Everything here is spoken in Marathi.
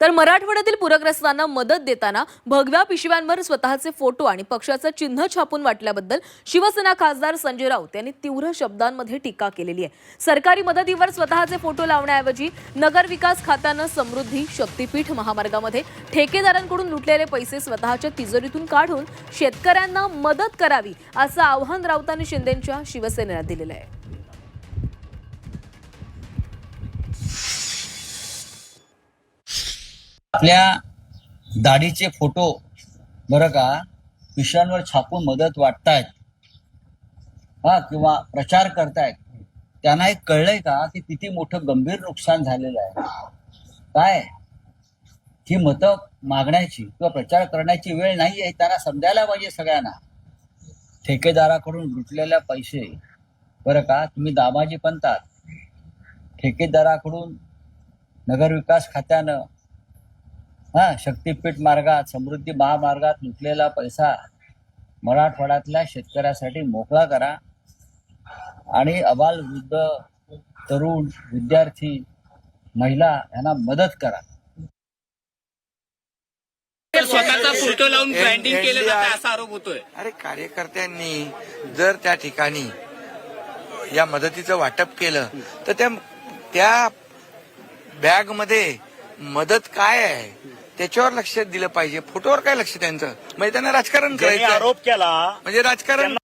तर मराठवाड्यातील पूरग्रस्तांना मदत देताना भगव्या पिशव्यांवर स्वतःचे फोटो आणि पक्षाचं चिन्ह छापून वाटल्याबद्दल शिवसेना खासदार संजय राऊत यांनी तीव्र शब्दांमध्ये टीका केलेली आहे. सरकारी मदतीवर स्वतःचे फोटो लावण्याऐवजी नगर विकास खात्यानं समृद्धी शक्तीपीठ महामार्गामध्ये ठेकेदारांकडून लुटलेले पैसे स्वतःच्या तिजोरीतून काढून शेतकऱ्यांना मदत करावी असं आव्हान राऊतांनी शिंदेच्या शिवसेनेला दिलेलं आहे. आपल्या दाढीचे फोटो बरं का पिशव्यांवर छापून मदत वाटतायत. हा किंवा प्रचार करतायत. त्यांना एक कळलंय का की किती मोठं गंभीर नुकसान झालेलं आहे? काय? ही मतं मागण्याची किंवा प्रचार करण्याची वेळ नाही आहे त्यांना समजायला पाहिजे सगळ्यांना. ठेकेदाराकडून लुटलेल्या पैसे बरं का तुम्ही दामाजी पंतात ठेकेदाराकडून नगरविकास खात्यानं हा शक्तीपीठ मार्गात समृद्धी महामार्गात लुटलेला पैसा मराठवाड्यातल्या शेतकऱ्यासाठी मोकळा करा. आणि अबाल वृद्ध तरुण विद्यार्थी महिला यांना मदत करा. स्वतःचा फोटो लावून ब्रँडिंग केलं जातं NDI असा आरोप होतोय. अरे कार्यकर्त्यांनी जर त्या ठिकाणी या मदतीचं वाटप केलं तर त्या त्या बॅगमध्ये मदत काय आहे? त्याच्यावर लक्ष दिलं पाहिजे. फोटोवर काय लक्ष त्यांचं? म्हणजे त्यांना राजकारण करायचं आरोप केला म्हणजे राजकारण